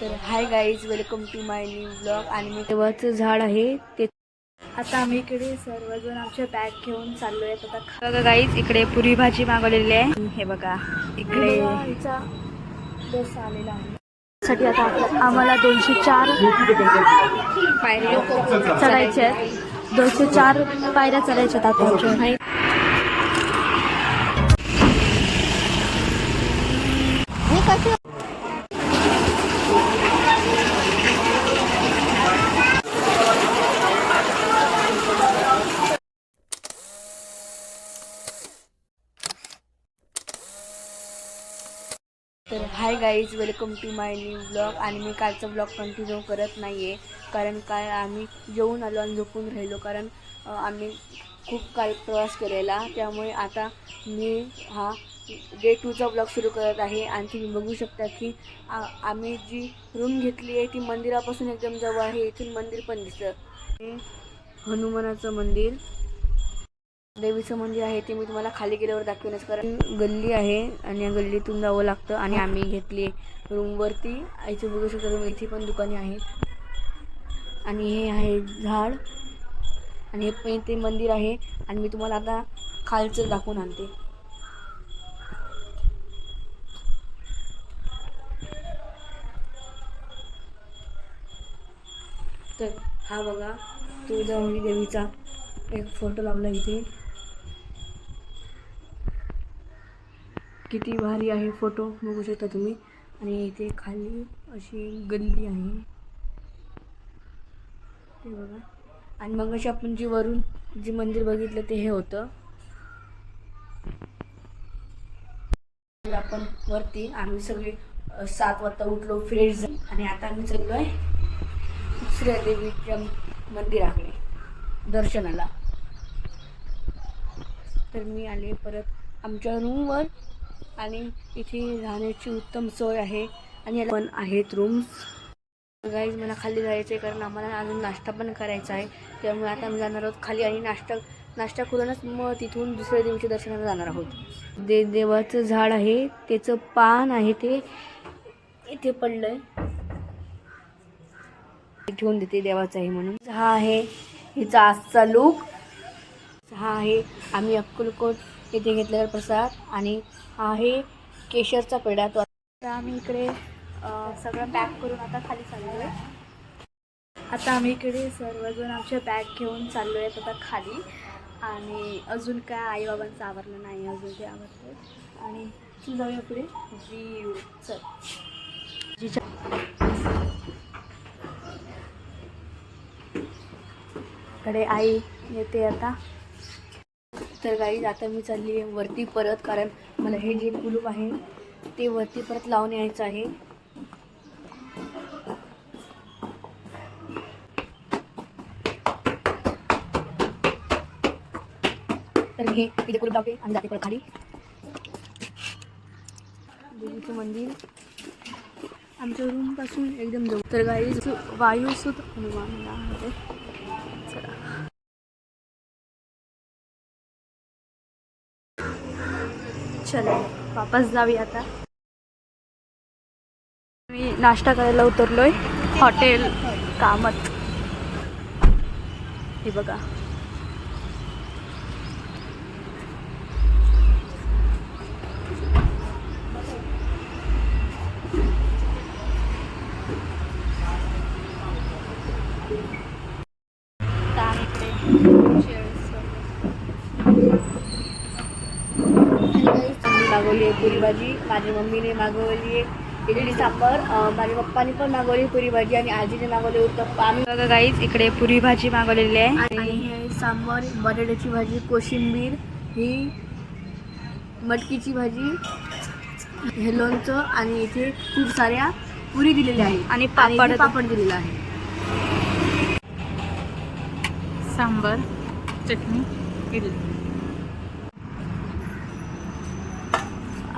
तर hi guys welcome to my new blog. आणि मी तेव्हाचं झाड आहे ते आता आम्ही इकडे सर्वजण आमच्या बॅग घेऊन चाललो आहेत आता बघा गाईज इकडे पुरी भाजी मागवलेली आहे. हे बघा इकडे डोसा आलेला आहे. साठी आता आम्हाला दोनशे चार पायऱ्या चढायच्या आहेत. दोनशे चार पायऱ्या चढायच्या आहेत आता आमच्या तर hi guys welcome to my new blog आणि मी कालचा ब्लॉग कंटिन्यू करत नाही आहे कारण काय आम्ही जेवून आलो आणि झोपून राहिलो. कारण आम्ही खूप काल प्रवास केलेला. त्यामुळे आता मी हा डे टूचा ब्लॉग सुरू करत आहे. आणि तुम्ही बघू शकता की आम्ही जी रूम घेतली आहे ती मंदिरापासून एकदम जवळ आहे. इथून मंदिर पण दिसतं. हनुमानाचं मंदिर. देवीचं मंदिर आहे ते मी तुम्हाला खाली गेल्यावर दाखवेनच कारण गल्ली आहे आणि या गल्लीतून जावं लागतं आणि आम्ही घेतली रूमवरती. आईचे बघू शकता तुम्ही इथे पण दुकाने आहेत. आणि हे आहे झाड. आणि हे ते मंदिर आहे. आणि मी तुम्हाला आता खालचं दाखवून आणते. तर हा बघा तुळजाभवानी देवीचा एक फोटो लावला इथे. किती भारी आहे फोटो बघू शकता तुम्ही. आणि इथे खाली अशी गल्ली आहे. ते बघा. आणि मग अशी आपण जी वरून जे मंदिर बघितलं ते हे होतं. आपण वरती आम्ही सगळे सात वाजता उठलो फ्रेश आणि आता आम्ही चाललोय दुसऱ्या देवीच्या मंदिराकडे दर्शनाला. तर मी आले परत आमच्या रूमवर आणि इथे राहण्याची उत्तम सोय आहे. आणि याला पण आहेत रूम्स गाईज मला खाली जायचं आहे कारण आम्हाला अजून नाश्ता पण करायचा आहे. त्यामुळे आता आम्ही जाणार आहोत खाली आणि नाश्ता नाश्ता करूनच मग तिथून दुसऱ्या देवीच्या दर्शनाला जाणार आहोत. दे देवाचं झाड आहे त्याचं पान आहे ते इथे पडलं आहे ठेवून देते देवाचं आहे म्हणून. हा आहे. हिचा आजचा लूक हा आहे. आम्ही अक्कलकोट येथे घेतलेला प्रसाद आणि हा आहे केशरचा पेढा. तो आता आम्ही इकडे सगळं पॅक करून आता खाली चाललो आहे आता आम्ही इकडे सर्वजण आमच्या बॅग घेऊन चाललो आहेत आता खाली. आणि अजून काय आईबाबांचं आवरलं नाही अजून ते आवडतं आणि तू जाऊया पुढे. जी चल. जीच्या कडे आई येते आता. तर गाईज आता मी चालली आहे वरती परत कारण मला हे जे कुलूप आहे ते वरती परत लावून यायचं आहे. तर हे तिथे कुलूप लावते आणि जाते परत खाली. देवीचं मंदिर. आमच्या रूमपासून एकदम जवळ. तर गाई वायुसुत हनुमान चला वापस जाऊया आता. मी नाश्ता करायला उतरलोय. हॉटेल कामत. हे बघा आता आम्ही इकडे cheers करतोय. मी मागवली आहे पुरी भाजी माझ्या मम्मीने मागवली आहे इडली सांबर माझ्या पप्पाने पण मागवली पुरी भाजी आणि आजीने मागवली उत्तप्पा. आम्ही बघा गाईच इकडे पुरी भाजी मागवलेली आहे. आणि हे सांबर बटाट्याची भाजी कोशिंबीर ही मटकीची भाजी हे लोणचं आणि इथे खूप साऱ्या पुरी दिलेल्या आहे आणि पापड पापड दिलेला आहे. सांबर चटणी इडली.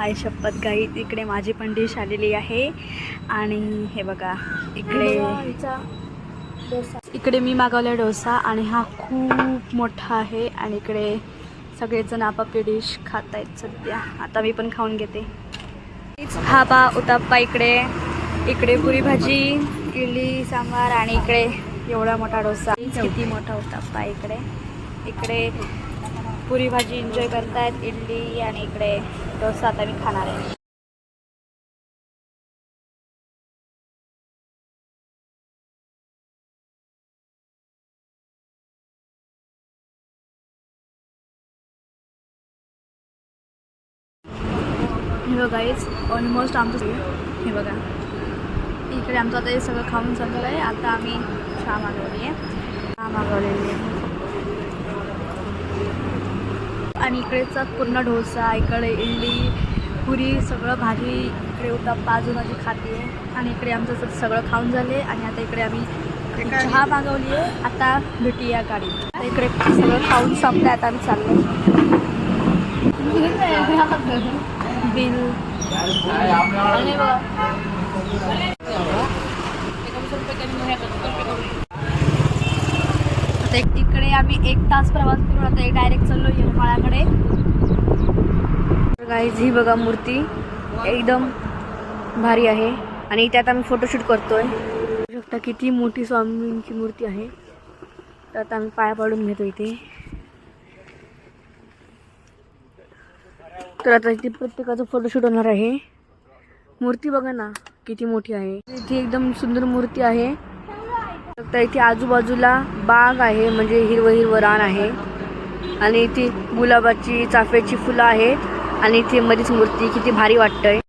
आय शपथ गाई इकडे माझी पण डिश आलेली आहे. आणि हे बघा इकडे इकडे मी मागवला डोसा आणि हा खूप मोठा आहे आणि इकडे सगळेजण आपापली डिश खात आहेत सध्या. आता मी पण खाऊन घेते. हा पा उताप्पा इकडे. इकडे पुरी भाजी इडली सांबार आणि इकडे एवढा मोठा डोसा. किती मोठा होता पा इकडे. इकडे पुरी भाजी एन्जॉय करतायत इडली आणि इकडे डोसा आता मी खाणार आहे. हे बघा इट्स ऑलमोस्ट आमचं हे बघा. इकडे आमचं आता हे सगळं खाऊन संपलं आहे. आता आम्ही चहा मागवली आहे. चहा मागवलेली आहे. आणि इकडेचा पूर्ण डोसा इकडे इडली पुरी सगळं भाजी इकडे उत्तप्पा अजून अजून खाते. आणि इकडे आमचं सग- सगळं खाऊन झाले आणि आता इकडे आम्ही चहा मागवली आहे आता भेटूया गाडी. आता इकडे सगळं खाऊन संपलं आता आम्ही चाललो बिल आणि बघा आता इकडे आम्ही एक तास प्रवास करून आता डायरेक्ट चाललो येरमाळाकडे गाईज ही बघा मूर्ती. एकदम भारी आहे. आणि त्यात आम्ही फोटोशूट करतोय. बघू शकता किती मोठी स्वामींची मूर्ती आहे. तर आता आम्ही पाया पाडून घेतो इथे. तर आता इथे प्रत्येकाचं फोटोशूट होणार आहे. मूर्ती बघा ना किती मोठी आहे. इथे एकदम सुंदर मूर्ती आहे. तर इथे आजूबाजूला बाग आहे म्हणजे हिरवं हिरवं रान आहे. आणि इथे गुलाबाची चाफ्याची फुलं आहेत आणि इथे मध्येच मूर्ती किती भारी वाटतंय.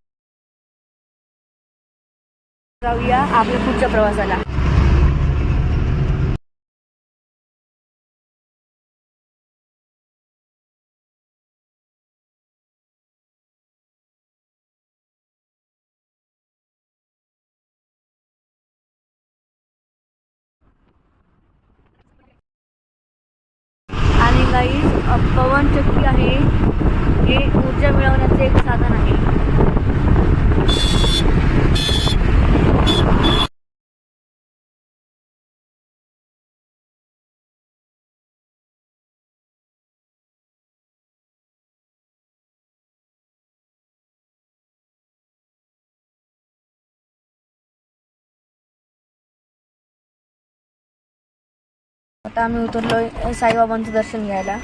जाऊया आपल्या पुढच्या प्रवासाला आणि काही पवन चक्की आहे हे ऊर्जा मिळवण्याचे एक साधन आहे आता आम्ही उतरलो साईबाबांचं दर्शन घ्यायला.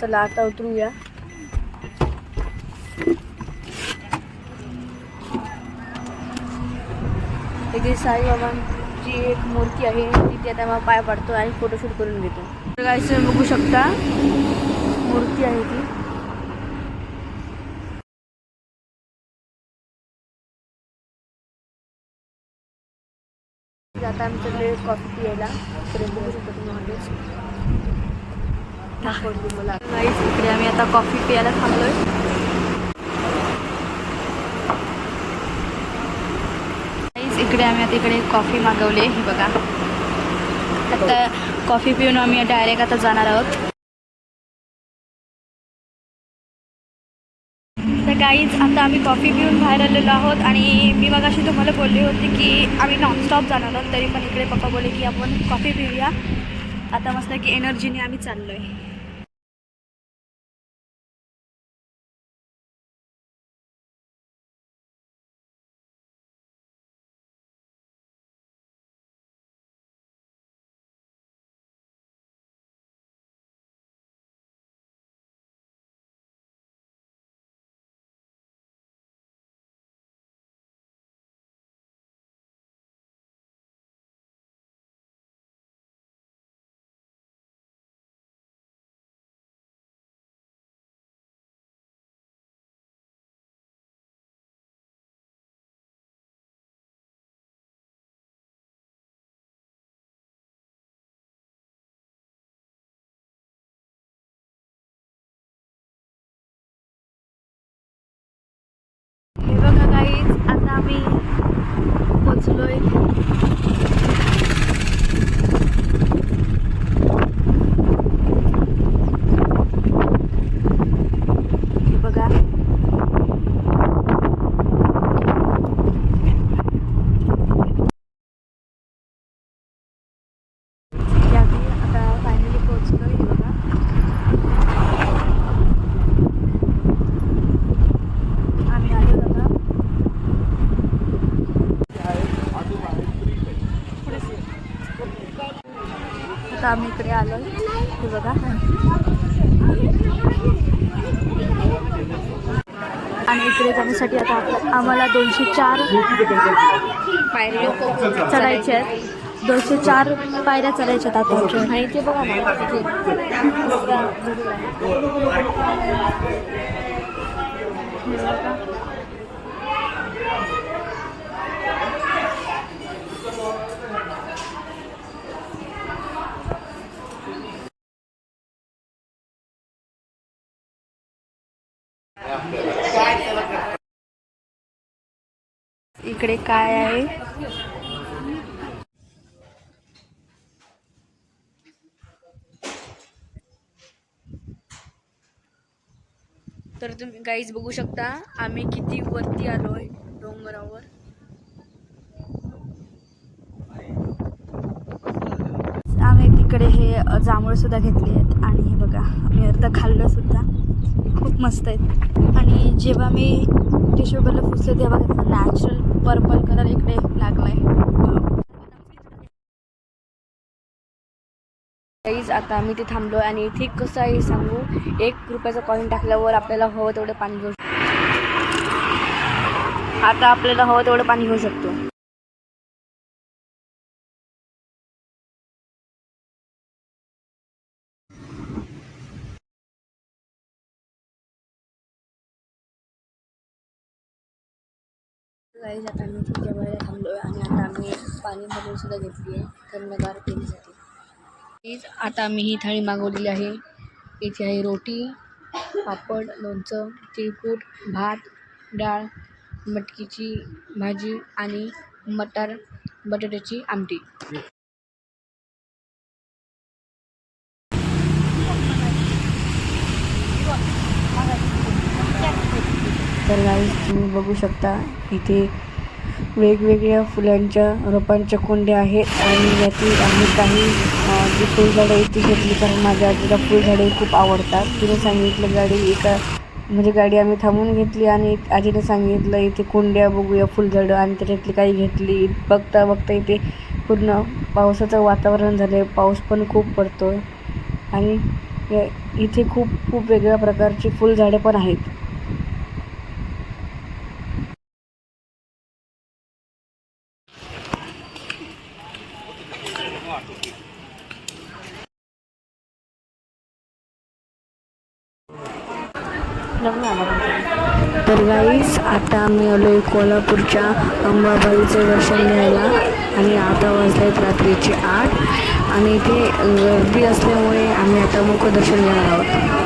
चला आता उतरूया. इथे साईबाबांची एक मूर्ती आहे तिथे आता मग पाय पडतो आणि फोटोशूट करून घेतो. तर बघू शकता मूर्ती आहे ती. आता आमच्याकडे कॉफी प्यायला. मला इकडे आम्ही आता कॉफी प्यायला थांबलोय. गाईज इकडे आम्ही आता इकडे कॉफी मागवली ही बघा. आता कॉफी पिऊन आम्ही डायरेक्ट आता जाणार आहोत. गाईज आता आम्ही कॉफी पिऊन बाहेर आलेलो आहोत आणि मी मगाशी तुम्हाला बोलली होती की आम्ही नॉनस्टॉप जाणार आहोत तरी पण इकडे पप्पा बोलले की आपण कॉफी पिऊया. आता मस्त की एनर्जीने आम्ही चाललो आहे काहीच आता आम्ही पोचलोय हे बघा इथे आम्ही आता फायनली पोहोचलोय हे बघा आम्ही आलो आता आम्ही इकडे आलो. हे बघा. आणि इकडे जाण्यासाठी आता आम्हाला दोनशे चार पायऱ्या चढायचे आहेत. दोनशे चार पायऱ्या चढायच्या आहेत आता आणि ते बघा ना. इकडे काय आहे? तर तुम्ही गाईज बघू शकता आम्ही किती वरती आलोय डोंगरावर. आम्ही तिकडे हे जांभूळ सुद्धा घेतली आहेत. आणि हे बघा मी अर्ध खाल्लं सुद्धा. खूप मस्त आहेत. आणि जेव्हा मी टिश्यू पेपरला पुसले तेव्हा त्याचा नॅचरल पर्पल कलर इकडे लागलाय. गाईज आता मी ते थांबलो आणि इथे कसं आहे सांगू? एक रुपयाचा कॉईन टाकल्यावर आपल्याला हवं तेवढं पाणी घेऊ आता आपल्याला हवं तेवढं पाणी घेऊ शकतो. गाईज आता आम्ही इथे जेवायला थांबलो आणि आता आम्ही पाणी भरून सुद्धा घेतली आहे थंडगार पिण्यासाठी. प्लीज आता आम्ही ही थाळी मागवलेली आहे. इथे आहे रोटी पापड लोणचं तिळकूट भात डाळ मटकीची भाजी आणि मटार बटाट्याची आमटी. तर गाईज तुम्ही बघू शकता इथे वेगवेगळ्या फुलांच्या रोपांच्या कुंड्या आहेत आणि यातील आम्ही काही जी फुलझाडं इथे घेतली कारण माझ्या आजीला फुलझाडे खूप आवडतात. तिने सांगितलं गाडी एका म्हणजे गाडी आम्ही थांबून घेतली आणि आजीने सांगितलं इथे कुंड्या बघूया फुलझाडं. आणि त्याच्यातली काही घेतली. बघता बघता इथे पूर्ण पावसाचं वातावरण झालं आहे पाऊस पण खूप पडतो आहे आणि या- इथे खूप खूप वेगळ्या प्रकारची फुलझाडे पण आहेत. तर गाईस आता आम्ही आलो आहे कोल्हापूरच्या अंबाबाईचं दर्शन घ्यायला. आणि आता वाजले आहेत रात्रीचे आठ. आणि इथे गर्दी असल्यामुळे आम्ही आता मुखदर्शन घेणार आहोत.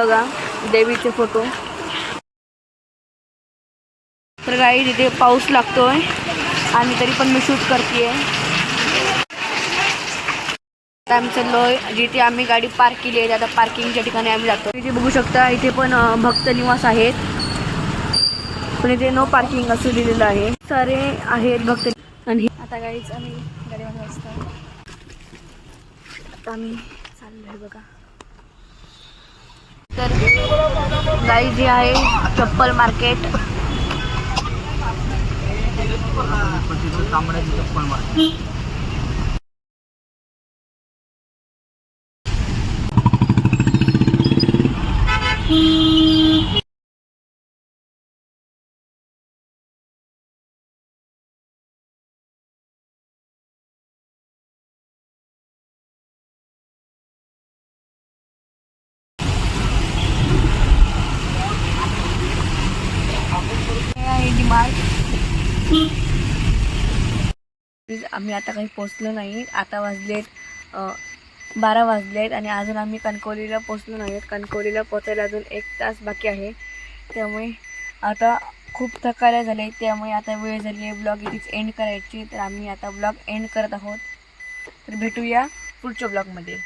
बघा देवीचे फोटो तर काही तिथे पाऊस लागतोय. आणि तरी पण मी शूट करते आमचं आम्ही जिथे आम्ही गाडी पार्क केली आहे आता पार्किंगच्या ठिकाणी आम्ही जातो इथे बघू शकता इथे पण भक्त निवास आहेत. पण इथे नो पार्किंग असं दिलेलं आहे. सारे आहेत भक्त. आणि आता गाडीच आम्ही गाडीमध्ये असतो आता आम्ही चाललो आहे बघा. गाई जी आहे चप्पल मार्केट हे आहे डिमार्ट प्लीज आम्ही आता काही पोचलो नाही. आता वाजलेत बारा बारा आहेत आणि अजून आम्ही कणकवलीला पोचलो नाही कणकवलीला पोचायला अजून एक तास बाकी आहे. त्यामुळे आता खूप थकायला झाले त्यामुळे आता वेळ झाली आहे ब्लॉग इथेच एंड करायची. तर आम्ही आता ब्लॉग एंड करत आहोत. तर भेटूया पुढच्या ब्लॉगमध्ये.